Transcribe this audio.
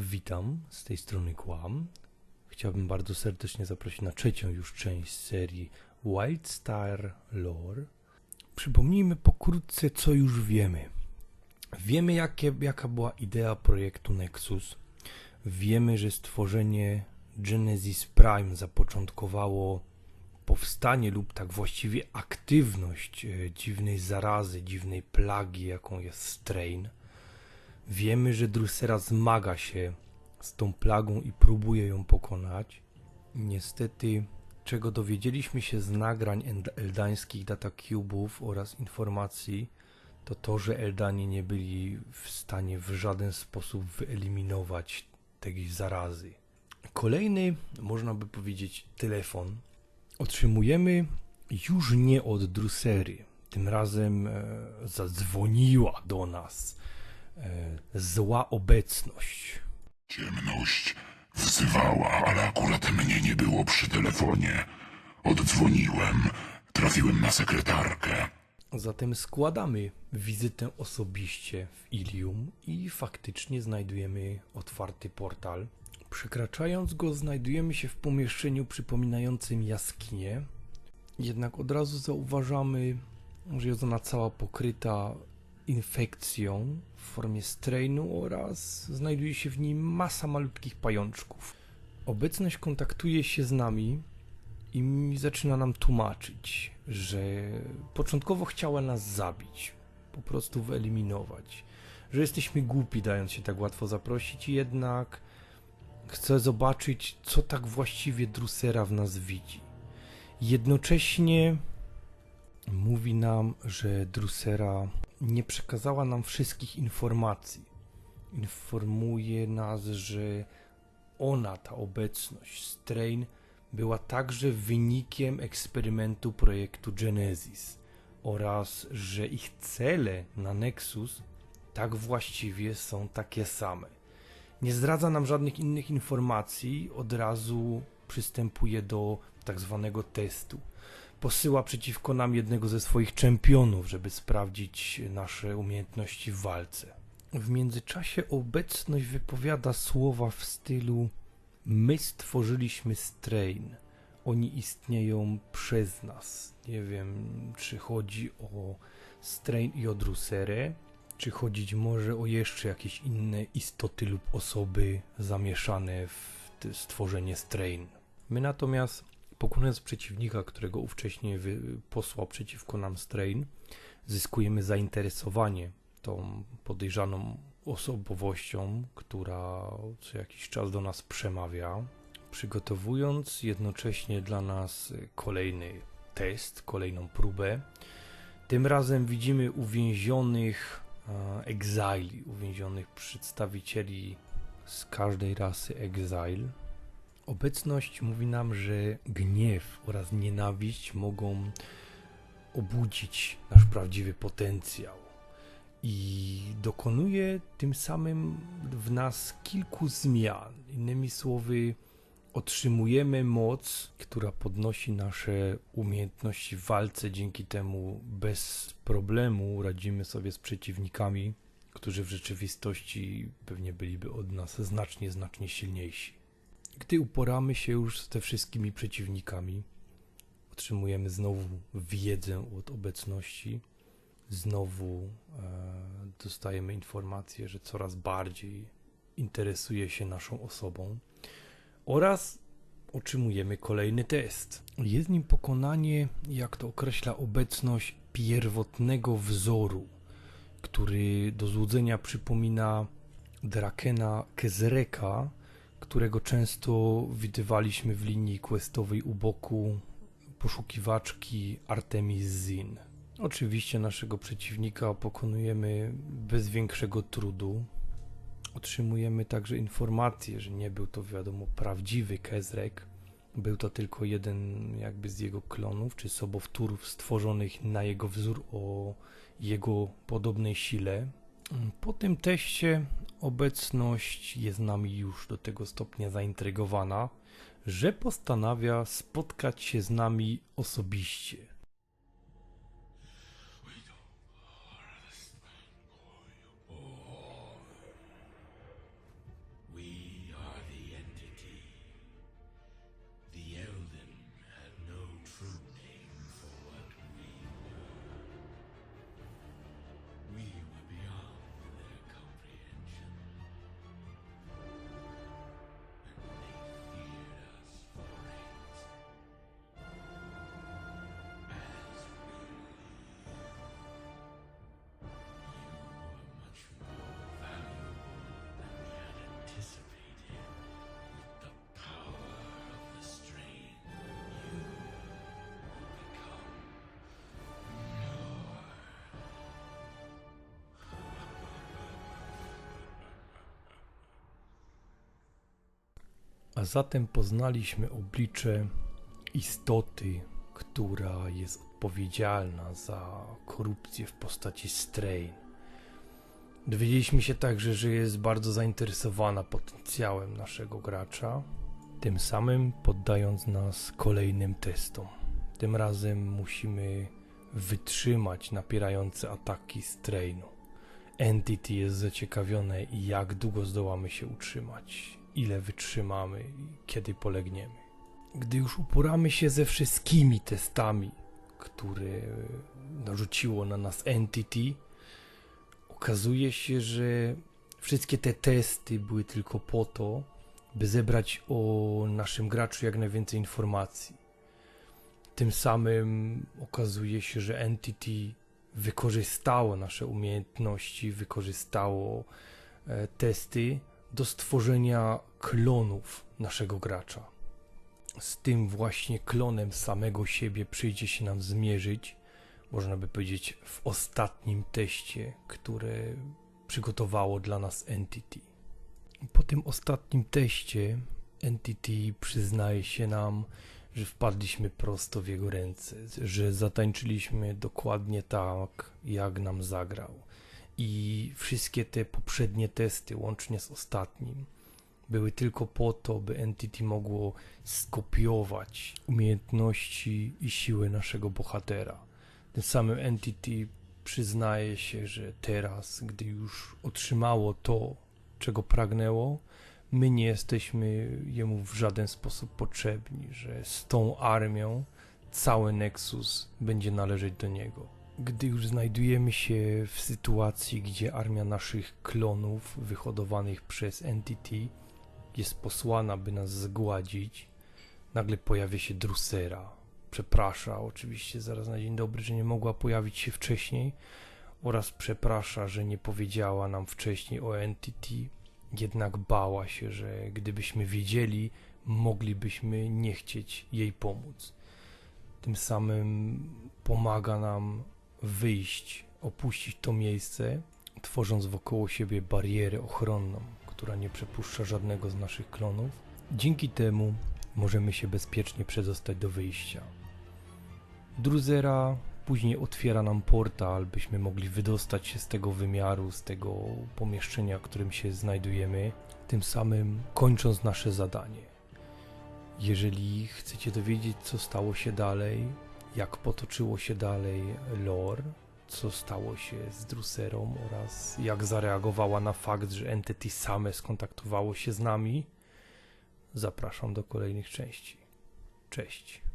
Witam, z tej strony Kłam. Chciałbym bardzo serdecznie zaprosić na trzecią już część serii Wild Star Lore. Przypomnijmy pokrótce, co już wiemy. Wiemy, jakie, jaka była idea projektu Nexus. Wiemy, że stworzenie Genesis Prime zapoczątkowało powstanie lub tak właściwie aktywność e, dziwnej zarazy, dziwnej plagi, jaką jest Strain. Wiemy, że Drusera zmaga się z tą plagą i próbuje ją pokonać. Niestety, czego dowiedzieliśmy się z nagrań eld- eldańskich datacubów oraz informacji, to to, że Eldanie nie byli w stanie w żaden sposób wyeliminować tej zarazy. Kolejny, można by powiedzieć, telefon otrzymujemy już nie od Drusery. Tym razem e, zadzwoniła do nas zła obecność. Ciemność wzywała, ale akurat mnie nie było przy telefonie. Oddzwoniłem, trafiłem na sekretarkę. Zatem składamy wizytę osobiście w Ilium i faktycznie znajdujemy otwarty portal. Przekraczając go, znajdujemy się w pomieszczeniu przypominającym jaskinię. Jednak od razu zauważamy, że jest ona cała pokryta infekcją w formie strainu oraz znajduje się w niej masa malutkich pajączków. Obecność kontaktuje się z nami i zaczyna nam tłumaczyć, że początkowo chciała nas zabić, po prostu wyeliminować, że jesteśmy głupi, dając się tak łatwo zaprosić, jednak chce zobaczyć, co tak właściwie Drusera w nas widzi. Jednocześnie mówi nam, że Drusera nie przekazała nam wszystkich informacji. Informuje nas, że ona, ta obecność, Strain, była także wynikiem eksperymentu projektu Genesis oraz że ich cele na Nexus tak właściwie są takie same. Nie zdradza nam żadnych innych informacji, od razu przystępuje do tak zwanego testu. Posyła przeciwko nam jednego ze swoich czempionów, żeby sprawdzić nasze umiejętności w walce. W międzyczasie obecność wypowiada słowa w stylu My stworzyliśmy Strain. Oni istnieją przez nas. Nie wiem, czy chodzi o Strain i o Druserę, czy chodzić może o jeszcze jakieś inne istoty lub osoby zamieszane w stworzenie Strain. My natomiast, pokonując przeciwnika, którego ówcześnie posłał przeciwko nam Strain, zyskujemy zainteresowanie tą podejrzaną osobowością, która co jakiś czas do nas przemawia, przygotowując jednocześnie dla nas kolejny test, kolejną próbę. Tym razem widzimy uwięzionych e, egzili, uwięzionych przedstawicieli z każdej rasy exile. Obecność mówi nam, że gniew oraz nienawiść mogą obudzić nasz prawdziwy potencjał i dokonuje tym samym w nas kilku zmian. Innymi słowy, otrzymujemy moc, która podnosi nasze umiejętności w walce. Dzięki temu bez problemu radzimy sobie z przeciwnikami, którzy w rzeczywistości pewnie byliby od nas znacznie, znacznie silniejsi. Gdy uporamy się już z te wszystkimi przeciwnikami, otrzymujemy znowu wiedzę od obecności znowu e, dostajemy informację, że coraz bardziej interesuje się naszą osobą oraz otrzymujemy kolejny test. Jest nim pokonanie, jak to określa obecność pierwotnego wzoru, który do złudzenia przypomina Drakena Kezreka, którego często widywaliśmy w linii questowej u boku poszukiwaczki Artemis Zin. Oczywiście naszego przeciwnika pokonujemy bez większego trudu. Otrzymujemy także informację, że nie był to wiadomo prawdziwy Kezrek. Był to tylko jeden jakby z jego klonów czy sobowtórów stworzonych na jego wzór o jego podobnej sile. Po tym teście obecność jest nami już do tego stopnia zaintrygowana, że postanawia spotkać się z nami osobiście. A zatem poznaliśmy oblicze istoty, która jest odpowiedzialna za korupcję w postaci Strain. Dowiedzieliśmy się także, że jest bardzo zainteresowana potencjałem naszego gracza, tym samym poddając nas kolejnym testom. Tym razem musimy wytrzymać napierające ataki Strainu. Entity jest zaciekawione, jak długo zdołamy się utrzymać, ile wytrzymamy i kiedy polegniemy. Gdy już uporamy się ze wszystkimi testami, które narzuciło na nas Entity, okazuje się, że wszystkie te testy były tylko po to, by zebrać o naszym graczu jak najwięcej informacji. Tym samym okazuje się, że Entity wykorzystało nasze umiejętności, wykorzystało e, testy do stworzenia klonów naszego gracza. Z tym właśnie klonem samego siebie przyjdzie się nam zmierzyć, można by powiedzieć, w ostatnim teście, które przygotowało dla nas Entity. Po tym ostatnim teście Entity przyznaje się nam, że wpadliśmy prosto w jego ręce, że zatańczyliśmy dokładnie tak, jak nam zagrał. I wszystkie te poprzednie testy, łącznie z ostatnim, były tylko po to, by Entity mogło skopiować umiejętności i siły naszego bohatera. Tym samym Entity przyznaje się, że teraz, gdy już otrzymało to, czego pragnęło, my nie jesteśmy jemu w żaden sposób potrzebni, że z tą armią cały Nexus będzie należeć do niego. Gdy już znajdujemy się w sytuacji, gdzie armia naszych klonów wyhodowanych przez Entity jest posłana, by nas zgładzić, nagle pojawia się Drusera. Przeprasza oczywiście zaraz na dzień dobry, że nie mogła pojawić się wcześniej oraz przeprasza, że nie powiedziała nam wcześniej o Entity, jednak bała się, że gdybyśmy wiedzieli, moglibyśmy nie chcieć jej pomóc. Tym samym pomaga nam wyjść, opuścić to miejsce, tworząc wokoło siebie barierę ochronną, która nie przepuszcza żadnego z naszych klonów. Dzięki temu możemy się bezpiecznie przedostać do wyjścia. Druzera później otwiera nam portal, byśmy mogli wydostać się z tego wymiaru, z tego pomieszczenia, w którym się znajdujemy, tym samym kończąc nasze zadanie. Jeżeli chcecie dowiedzieć, co stało się dalej, jak potoczyło się dalej lore, co stało się z Druserą oraz jak zareagowała na fakt, że Entity same skontaktowało się z nami, zapraszam do kolejnych części. Cześć.